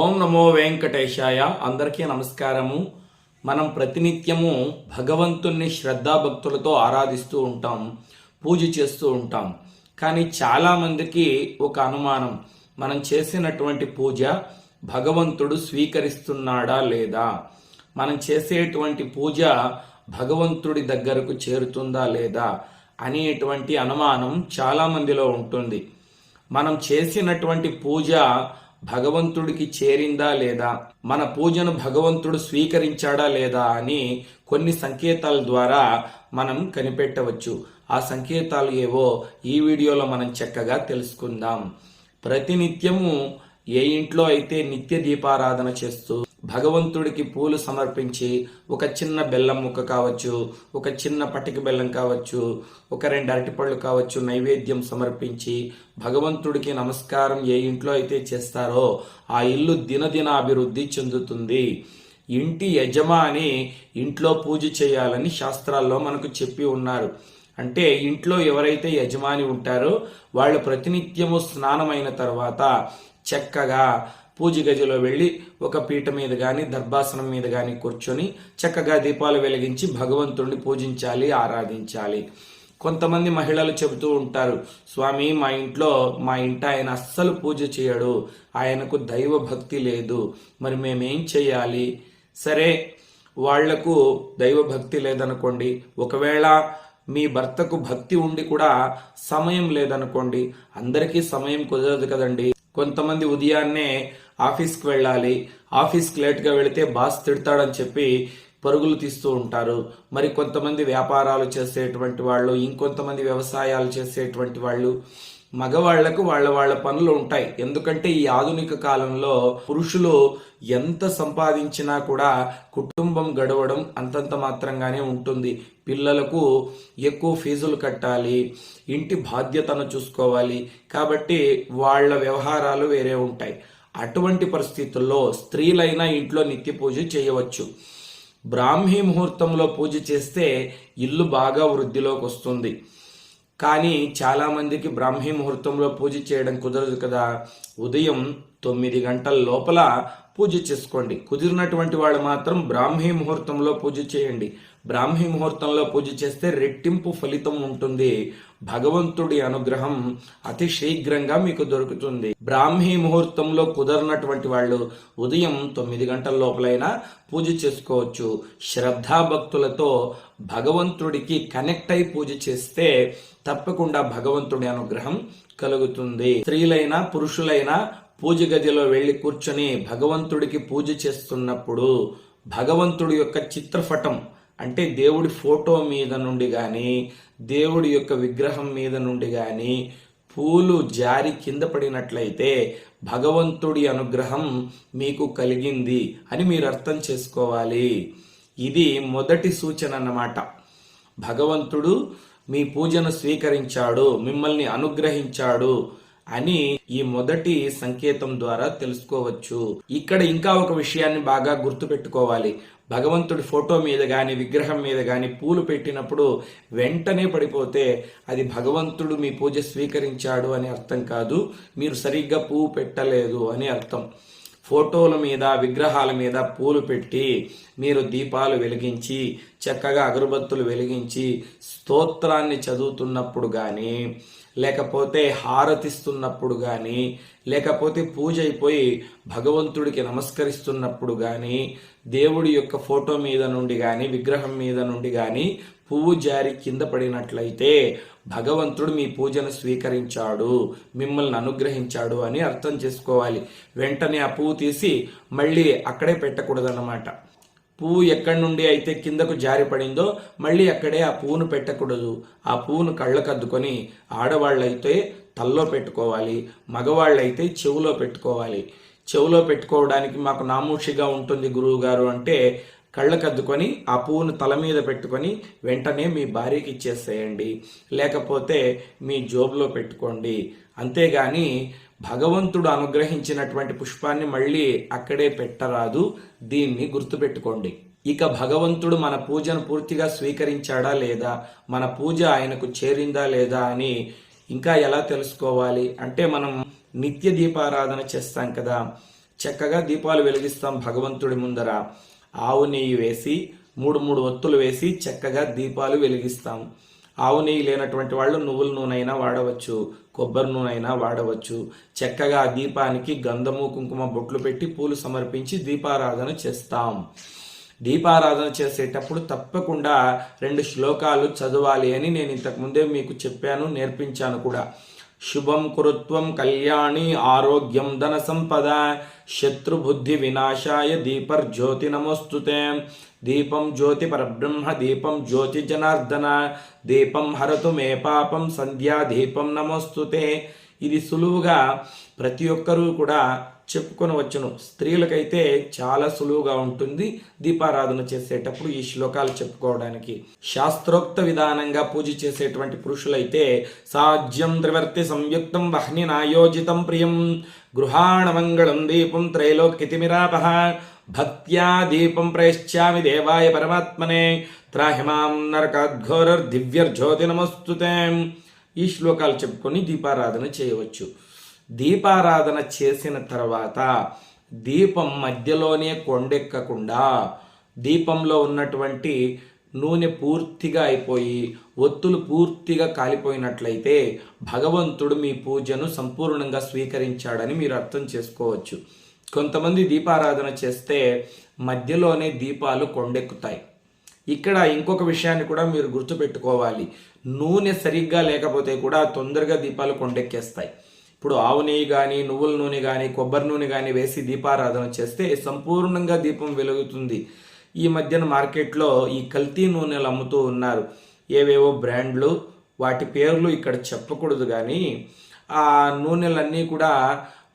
ఓం నమో వెంకటేశాయ. అందరికీ నమస్కారము. మనం ప్రతినిత్యము భగవంతుణ్ణి శ్రద్ధాభక్తులతో ఆరాధిస్తూ ఉంటాం పూజ చేస్తూ ఉంటాం. కానీ చాలామందికి ఒక అనుమానం మనం చేసినటువంటి పూజ భగవంతుడు స్వీకరిస్తున్నాడా లేదా? మనం చేసేటువంటి పూజ భగవంతుడి దగ్గరకు చేరుతుందా లేదా అనేటువంటి అనుమానం చాలామందిలో ఉంటుంది. మనం చేసినటువంటి పూజ భగవంతుడికి చేరిందా లేదా? మన పూజను భగవంతుడు స్వీకరించాడా లేదా అని కొన్ని సంకేతాల ద్వారా మనం కనిపెట్టవచ్చు. ఆ సంకేతాలు ఏవో ఈ వీడియోలో మనం చక్కగా తెలుసుకుందాం. ప్రతినిత్యము ఏ ఇంట్లో అయితే నిత్య దీపారాధన చేస్తూ భగవంతుడికి పూలు సమర్పించి ఒక చిన్న బెల్లం ముక్క కావచ్చు ఒక చిన్న పటిక బెల్లం కావచ్చు ఒక రెండు అరటిపళ్ళు కావచ్చు నైవేద్యం సమర్పించి భగవంతుడికి నమస్కారం ఏ ఇంట్లో అయితే చేస్తారో ఆ ఇల్లు దినదిన అభివృద్ధి చెందుతుంది. ఇంటి యజమాని ఇంట్లో పూజ చేయాలని శాస్త్రాల్లో మనకు చెప్పి ఉన్నారు. అంటే ఇంట్లో ఎవరైతే యజమాని ఉంటారో వాళ్ళు ప్రతినిత్యము స్నానమైన తర్వాత చక్కగా పూజ గదిలో వెళ్ళి ఒక పీట మీద కానీ దర్భాసనం మీద కానీ కూర్చొని చక్కగా దీపాలు వెలిగించి భగవంతుడిని పూజించాలి ఆరాధించాలి. కొంతమంది మహిళలు చెబుతూ ఉంటారు స్వామి మా ఇంట్లో మా ఇంట ఆయన అస్సలు పూజ చేయడు ఆయనకు దైవ భక్తి లేదు మరి మేమేం చేయాలి సరే వాళ్ళకు దైవ భక్తి లేదనుకోండి ఒకవేళ మీ భర్తకు భక్తి ఉండి కూడా సమయం లేదనుకోండి అందరికీ సమయం కుదరదు కదండి. కొంతమంది ఉదయాన్నే ఆఫీస్కి వెళ్ళాలి. ఆఫీస్కి లేట్గా వెళితే బాస్ తిడతాడని చెప్పి పరుగులు తీస్తూ ఉంటారు. మరి కొంతమంది వ్యాపారాలు చేసేటువంటి వాళ్ళు ఇంకొంతమంది వ్యవసాయాలు చేసేటువంటి వాళ్ళు మగవాళ్ళకు వాళ్ళ వాళ్ళ పనులు ఉంటాయి. ఎందుకంటే ఈ ఆధునిక కాలంలో పురుషులు ఎంత సంపాదించినా కూడా కుటుంబం గడవడం అంతంత మాత్రంగానే ఉంటుంది. పిల్లలకు ఎక్కువ ఫీజులు కట్టాలి ఇంటి బాధ్యతను చూసుకోవాలి. కాబట్టి వాళ్ళ వ్యవహారాలు వేరే ఉంటాయి. అటువంటి పరిస్థితుల్లో స్త్రీలైనా ఇంట్లో నిత్య పూజ చేయవచ్చు. బ్రాహ్మీ ముహూర్తంలో పూజ చేస్తే ఇల్లు బాగా వృద్ధిలోకి వస్తుంది. కానీ చాలామందికి బ్రాహ్మీ ముహూర్తంలో పూజ చేయడం కుదరదు కదా. ఉదయం తొమ్మిది గంటల లోపల పూజ చేసుకోండి. కుదిరినటువంటి వాళ్ళు మాత్రం బ్రాహ్మీ ముహూర్తంలో పూజ చేయండి. బ్రాహ్మీ ముహూర్తంలో పూజ చేస్తే రెట్టింపు ఫలితం ఉంటుంది. భగవంతుడి అనుగ్రహం అతి శీఘ్రంగా మీకు దొరుకుతుంది. బ్రాహ్మీ ముహూర్తంలో కుదరనటువంటి వాళ్ళు ఉదయం తొమ్మిది గంటల లోపలైనా పూజ చేసుకోవచ్చు. శ్రద్ధాభక్తులతో భగవంతుడికి కనెక్ట్ అయి పూజ చేస్తే తప్పకుండా భగవంతుడి అనుగ్రహం కలుగుతుంది. స్త్రీలైనా పురుషులైనా పూజ గదిలో వెళ్ళి కూర్చొని భగవంతుడికి పూజ చేస్తున్నప్పుడు భగవంతుడి యొక్క చిత్రపటం అంటే దేవుడి ఫోటో మీద నుండి కానీ దేవుడి యొక్క విగ్రహం మీద నుండి కానీ పూలు జారి కింద పడినట్లయితే భగవంతుడి అనుగ్రహం మీకు కలిగింది అని మీరు అర్థం చేసుకోవాలి. ఇది మొదటి సూచన అన్నమాట. భగవంతుడు మీ పూజను స్వీకరించాడు మిమ్మల్ని అనుగ్రహించాడు. అని ఈ మొదటి సంకేతం ద్వారా తెలుసుకోవచ్చు. ఇక్కడ ఇంకా ఒక విషయాన్ని బాగా గుర్తు పెట్టుకోవాలి భగవంతుడి ఫోటో మీద కానీ విగ్రహం మీద కానీ పూలు పెట్టినప్పుడు వెంటనే పడిపోతే అది భగవంతుడు మీ పూజ స్వీకరించాడు అని అర్థం కాదు. మీరు సరిగ్గా పువ్వు పెట్టలేదు అని అర్థం. ఫోటోల మీద విగ్రహాల మీద పూలు పెట్టి మీరు దీపాలు వెలిగించి చక్కగా అగరబత్తులు వెలిగించి స్తోత్రాన్ని చదువుతున్నప్పుడు కానీ లేకపోతే హారతిస్తున్నప్పుడు కానీ లేకపోతే పూజ అయిపోయి భగవంతుడికి నమస్కరిస్తున్నప్పుడు కానీ దేవుడి యొక్క ఫోటో మీద నుండి కానీ విగ్రహం మీద నుండి కానీ పువ్వు జారి కింద పడినట్లయితే భగవంతుడు మీ పూజను స్వీకరించాడు మిమ్మల్ని అనుగ్రహించాడు అని అర్థం చేసుకోవాలి. వెంటనే ఆ పువ్వు తీసి మళ్ళీ అక్కడే పెట్టకూడదన్నమాట. పువ్వు ఎక్కడి నుండి అయితే కిందకు జారి పడిందో మళ్ళీ అక్కడే ఆ పువ్వును పెట్టకూడదు. ఆ పువ్వును కళ్ళకద్దుకొని ఆడవాళ్ళైతే తల్లో పెట్టుకోవాలి మగవాళ్ళైతే చెవులో పెట్టుకోవాలి. చెవులో పెట్టుకోవడానికి మాకు నామూషిగా ఉంటుంది గురువు గారు అంటే కళ్ళకద్దుకొని ఆ పువ్వును తల మీద పెట్టుకొని వెంటనే మీ భార్యకి ఇచ్చేసేయండి. లేకపోతే మీ జోబులో పెట్టుకోండి. అంతేగాని భగవంతుడు అనుగ్రహించినటువంటి పుష్పాన్ని మళ్ళీ అక్కడే పెట్టరాదు. దీన్ని గుర్తుపెట్టుకోండి. ఇక భగవంతుడు మన పూజను పూర్తిగా స్వీకరించాడా లేదా? మన పూజ ఆయనకు చేరిందా లేదా అని ఇంకా ఎలా తెలుసుకోవాలి? అంటే మనం నిత్య దీపారాధన చేస్తాం కదా. చక్కగా దీపాలు వెలిగిస్తాం భగవంతుడి ముందర. ఆవు నెయ్యి వేసి మూడు మూడు ఒత్తులు వేసి చక్కగా దీపాలు వెలిగిస్తాం. ఆవు నెయ్యి లేనటువంటి వాళ్ళు నువ్వుల నూనె అయినా వాడవచ్చు కొబ్బరి నూనె అయినా వాడవచ్చు. చక్కగా దీపానికి గంధము కుంకుమ బొట్లు పెట్టి పూలు సమర్పించి దీపారాధన చేస్తాం. దీపారాధన చేసేటప్పుడు తప్పకుండా రెండు శ్లోకాలు చదవాలి అని నేను ఇంతకు ముందే మీకు చెప్పాను నేర్పించాను కూడా. శుభం కురుత్వం కళ్యాణి ఆరోగ్యం ధన సంపద. శత్రుబుద్ధి వినాశాయ దీపర్జ్యోతి నమోస్తుతే. దీపం జ్యోతి పరబ్రహ్మ దీపం జ్యోతి జనార్దన. దీపం హరతు మే పాపం సంధ్యా దీపం నమోస్తుతే. ఇది సులువుగా ప్రతి ఒక్కరూ కూడా చెప్పుకొనవచ్చును. స్త్రీలకైతే చాలా సులువుగా ఉంటుంది దీపారాధన చేసేటప్పుడు ఈ శ్లోకాలు చెప్పుకోవడానికి. శాస్త్రోక్త విధానంగా పూజ చేసేటువంటి పురుషులైతే సాధ్యం త్రివర్తి సంయుక్తం వహ్ని నాయోజితం ప్రియం. గృహాణ మంగళం దీపం త్రైలోక్యతిమిరాపహ భక్త్యా దీపం ప్రయశ్చామి దేవాయ పరమాత్మనే. త్రాహిమాం నరకాద్ఘోరర్ దివ్యర్జ్యోతి నమస్తుతే. ఈ శ్లోకాలు చెప్పుకొని దీపారాధన చేయవచ్చు. దీపారాధన చేసిన తర్వాత దీపం మధ్యలోనే కొండెక్కకుండా దీపంలో ఉన్నటువంటి నూనె పూర్తిగా అయిపోయి ఒత్తులు పూర్తిగా కాలిపోయినట్లయితే భగవంతుడు మీ పూజను సంపూర్ణంగా స్వీకరించాడని మీరు అర్థం చేసుకోవచ్చు. కొంతమంది దీపారాధన చేస్తే మధ్యలోనే దీపాలు కొండెక్కుతాయి. ఇక్కడ ఇంకొక విషయాన్ని కూడా మీరు గుర్తుపెట్టుకోవాలి. నూనె సరిగ్గా లేకపోతే కూడా తొందరగా దీపాలు కొండెక్కేస్తాయి. ఇప్పుడు ఆవు నెయ్యి కానీ నువ్వుల నూనె కానీ కొబ్బరి నూనె కానీ వేసి దీపారాధన చేస్తే సంపూర్ణంగా దీపం వెలుగుతుంది. ఈ మధ్యన మార్కెట్లో ఈ కల్తీ నూనెలు అమ్ముతూ ఉన్నారు. ఏవేవో బ్రాండ్లు వాటి పేర్లు ఇక్కడ చెప్పకూడదు కానీ ఆ నూనెలన్నీ కూడా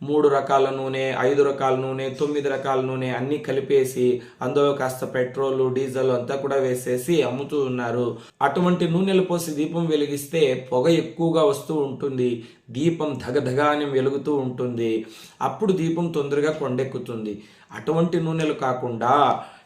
మూడు రకాల నూనె ఐదు రకాల నూనె తొమ్మిది రకాల నూనె అన్నీ కలిపేసి అందులో కాస్త పెట్రోల్ డీజిల్ అంతా కూడా వేసేసి అమ్ముతూ ఉన్నారు. అటువంటి నూనెలు పోసి దీపం వెలిగిస్తే పొగ ఎక్కువగా వస్తూ ఉంటుంది. దీపం ధగధగా అని వెలుగుతూ ఉంటుంది. అప్పుడు దీపం తొందరగా కొండెక్కుతుంది. అటువంటి నూనెలు కాకుండా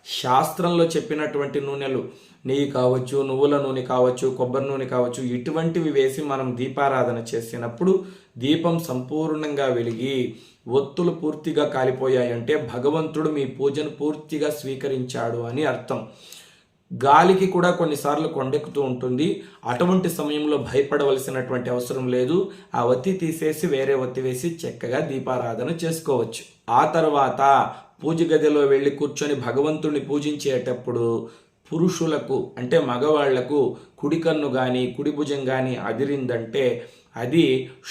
శాస్త్రంలో చెప్పినటువంటి నూనెలు నెయ్యి కావచ్చు నువ్వుల నూనె కావచ్చు కొబ్బరి నూనె కావచ్చు ఇటువంటివి వేసి మనం దీపారాధన చేసినప్పుడు దీపం సంపూర్ణంగా వెలిగి ఒత్తులు పూర్తిగా కాలిపోయాయంటే భగవంతుడు మీ పూజను పూర్తిగా స్వీకరించాడు అని అర్థం. గాలికి కూడా కొన్నిసార్లు కొండెక్కుతూ ఉంటుంది. అటువంటి సమయంలో భయపడవలసినటువంటి అవసరం లేదు. ఆ ఒత్తి తీసేసి వేరే ఒత్తి వేసి చక్కగా దీపారాధన చేసుకోవచ్చు. ఆ తర్వాత పూజ గదిలో వెళ్ళి కూర్చొని భగవంతుడిని పూజించేటప్పుడు పురుషులకు అంటే మగవాళ్ళకు కుడి కన్ను కానీ కుడి భుజం కానీ అదిరిందంటే అది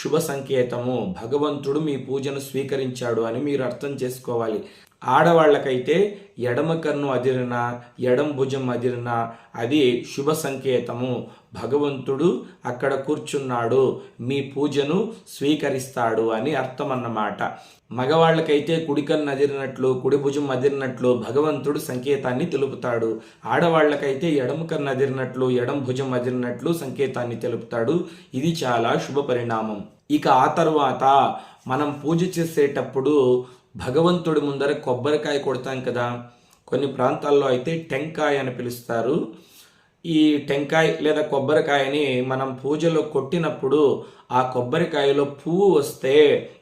శుభ సంకేతము. భగవంతుడు మీ పూజను స్వీకరించాడు అని మీరు అర్థం చేసుకోవాలి. ఆడవాళ్ళకైతే ఎడమ కన్ను అదిరిన ఎడం భుజం అదిరిన అది శుభ సంకేతము. భగవంతుడు అక్కడ కూర్చున్నాడు మీ పూజను స్వీకరిస్తాడు అని అర్థం అన్నమాట మగవాళ్ళకైతే కుడికన్ను అదిరినట్లు కుడి భుజం అదిరినట్లు భగవంతుడు సంకేతాన్ని తెలుపుతాడు. ఆడవాళ్ళకైతే ఎడమ కన్ను అదిరినట్లు ఎడం భుజం అదిరినట్లు సంకేతాన్ని తెలుపుతాడు. ఇది చాలా శుభ పరిణామం. ఇక ఆ తర్వాత మనం పూజ చేసేటప్పుడు భగవంతుడి ముందర కొబ్బరికాయ కొడతాం కదా. కొన్ని ప్రాంతాల్లో అయితే టెంకాయ అని పిలుస్తారు. ఈ టెంకాయ లేదా కొబ్బరికాయని మనం పూజలో కొట్టినప్పుడు ఆ కొబ్బరికాయలో పువ్వు వస్తే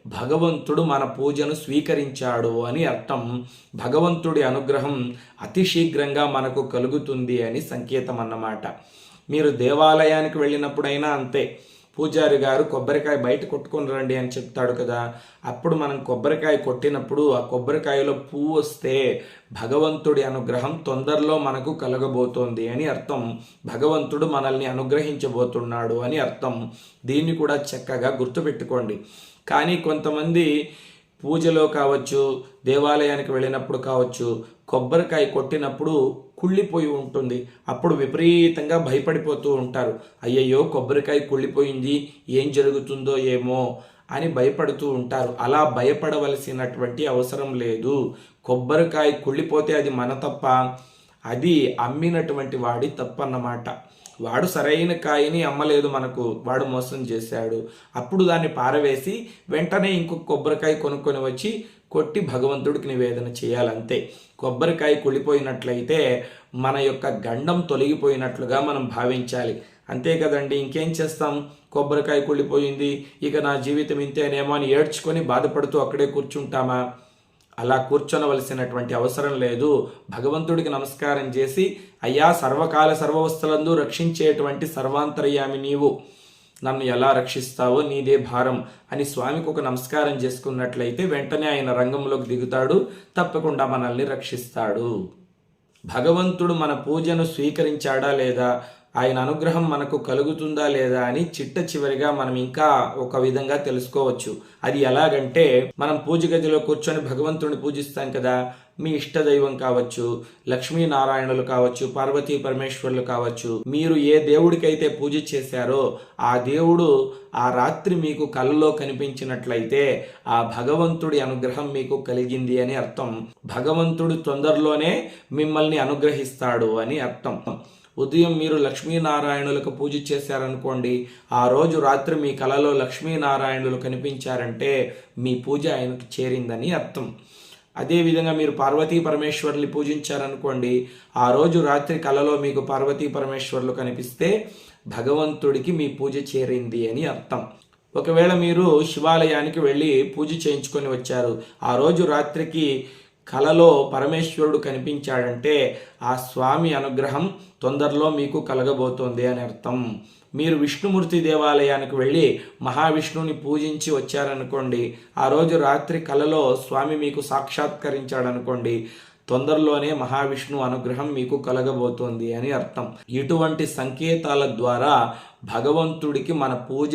భగవంతుడు మన పూజను స్వీకరించాడు అని అర్థం. భగవంతుడి అనుగ్రహం అతి శీఘ్రంగా మనకు కలుగుతుంది అని సంకేతం అన్నమాట. మీరు దేవాలయానికి వెళ్ళినప్పుడైనా అంతే. పూజారి గారు కొబ్బరికాయ బయట కొట్టుకుని రండి అని చెప్తాడు కదా. అప్పుడు మనం కొబ్బరికాయ కొట్టినప్పుడు ఆ కొబ్బరికాయలో పువ్వు వస్తే భగవంతుడి అనుగ్రహం తొందరలో మనకు కలగబోతోంది అని అర్థం. భగవంతుడు మనల్ని అనుగ్రహించబోతున్నాడు అని అర్థం. దీన్ని కూడా చక్కగా గుర్తుపెట్టుకోండి. కానీ కొంతమంది పూజలో కావచ్చు దేవాలయానికి వెళ్ళినప్పుడు కావచ్చు కొబ్బరికాయ కొట్టినప్పుడు కుళ్ళిపోయి ఉంటుంది. అప్పుడు విపరీతంగా భయపడిపోతూ ఉంటారు. అయ్యయ్యో కొబ్బరికాయ కుళ్ళిపోయింది. ఏం జరుగుతుందో ఏమో అని భయపడుతూ ఉంటారు. అలా భయపడవలసినటువంటి అవసరం లేదు. కొబ్బరికాయ కుళ్ళిపోతే అది మన తప్ప అది అమ్మినటువంటి వాడి తప్పన్నమాట. వాడు సరైన కాయని అమ్మలేదు మనకు వాడు మోసం చేశాడు. అప్పుడు దాన్ని పారవేసి వెంటనే ఇంకొక కొబ్బరికాయ కొనుక్కొని వచ్చి కొట్టి భగవంతుడికి నివేదన చేయాలంతే. కొబ్బరికాయ కుళ్ళిపోయినట్లయితే మన యొక్క గండం తొలగిపోయినట్లుగా మనం భావించాలి. అంతే కదండి ఇంకేం చేస్తాం? కొబ్బరికాయ కుళ్ళిపోయింది ఇక నా జీవితం ఇంతేనేమో అని ఏడ్చుకొని బాధపడుతూ అక్కడే కూర్చుంటామా? అలా కూర్చొనవలసినటువంటి అవసరం లేదు. భగవంతుడికి నమస్కారం చేసి అయ్యా సర్వకాల సర్వవస్థలందు రక్షించేటువంటి సర్వాంతర్యామి నీవు. నన్ను ఎలా రక్షిస్తావో నీదే భారం అని స్వామికి ఒక నమస్కారం చేసుకున్నట్లయితే వెంటనే ఆయన రంగంలోకి దిగుతాడు తప్పకుండా మనల్ని రక్షిస్తాడు. భగవంతుడు మన పూజను స్వీకరించాడా లేదా? ఆయన అనుగ్రహం మనకు కలుగుతుందా లేదా అని చిట్ట చివరిగా మనం ఇంకా ఒక విధంగా తెలుసుకోవచ్చు. అది ఎలాగంటే మనం పూజ గదిలో కూర్చొని భగవంతుడిని పూజిస్తాం కదా మీ ఇష్ట దైవం కావచ్చు లక్ష్మీనారాయణులు కావచ్చు పార్వతీ పరమేశ్వరులు కావచ్చు మీరు ఏ దేవుడికైతే పూజ చేశారో ఆ దేవుడు ఆ రాత్రి మీకు కలలో కనిపించినట్లయితే ఆ భగవంతుడి అనుగ్రహం మీకు కలిగింది అని అర్థం. భగవంతుడు తొందరలోనే మిమ్మల్ని అనుగ్రహిస్తాడు అని అర్థం. ఉదయం మీరు లక్ష్మీనారాయణులకు పూజ చేశారనుకోండి ఆ రోజు రాత్రి మీ కలలో లక్ష్మీనారాయణులు కనిపించారంటే మీ పూజ ఆయనకు చేరిందని అర్థం. అదేవిధంగా మీరు పార్వతీ పరమేశ్వర్ని పూజించారనుకోండి ఆ రోజు రాత్రి కలలో మీకు పార్వతీ పరమేశ్వర్లు కనిపిస్తే భగవంతుడికి మీ పూజ చేరింది అని అర్థం. ఒకవేళ మీరు శివాలయానికి వెళ్ళి పూజ చేయించుకొని వచ్చారు ఆ రోజు రాత్రికి కలలో పరమేశ్వరుడు కనిపించాడంటే ఆ స్వామి అనుగ్రహం తొందరలో మీకు కలగబోతోంది అని అర్థం. మీరు విష్ణుమూర్తి దేవాలయానికి వెళ్ళి మహావిష్ణువుని పూజించి వచ్చారనుకోండి ఆ రోజు రాత్రి కలలో స్వామి మీకు సాక్షాత్కరించాడనుకోండి తొందరలోనే మహావిష్ణు అనుగ్రహం మీకు కలగబోతోంది అని అర్థం. ఇటువంటి సంకేతాల ద్వారా భగవంతుడికి మన పూజ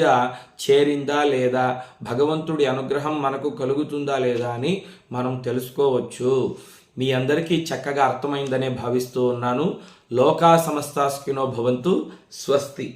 చేరిందా లేదా? భగవంతుడి అనుగ్రహం మనకు కలుగుతుందా లేదా అని మనం తెలుసుకోవచ్చు. మీ అందరికీ చక్కగా అర్థమైందనే భావిస్తూ ఉన్నాను. లోకా సమస్తాస్కినో భవంతు. స్వస్తి.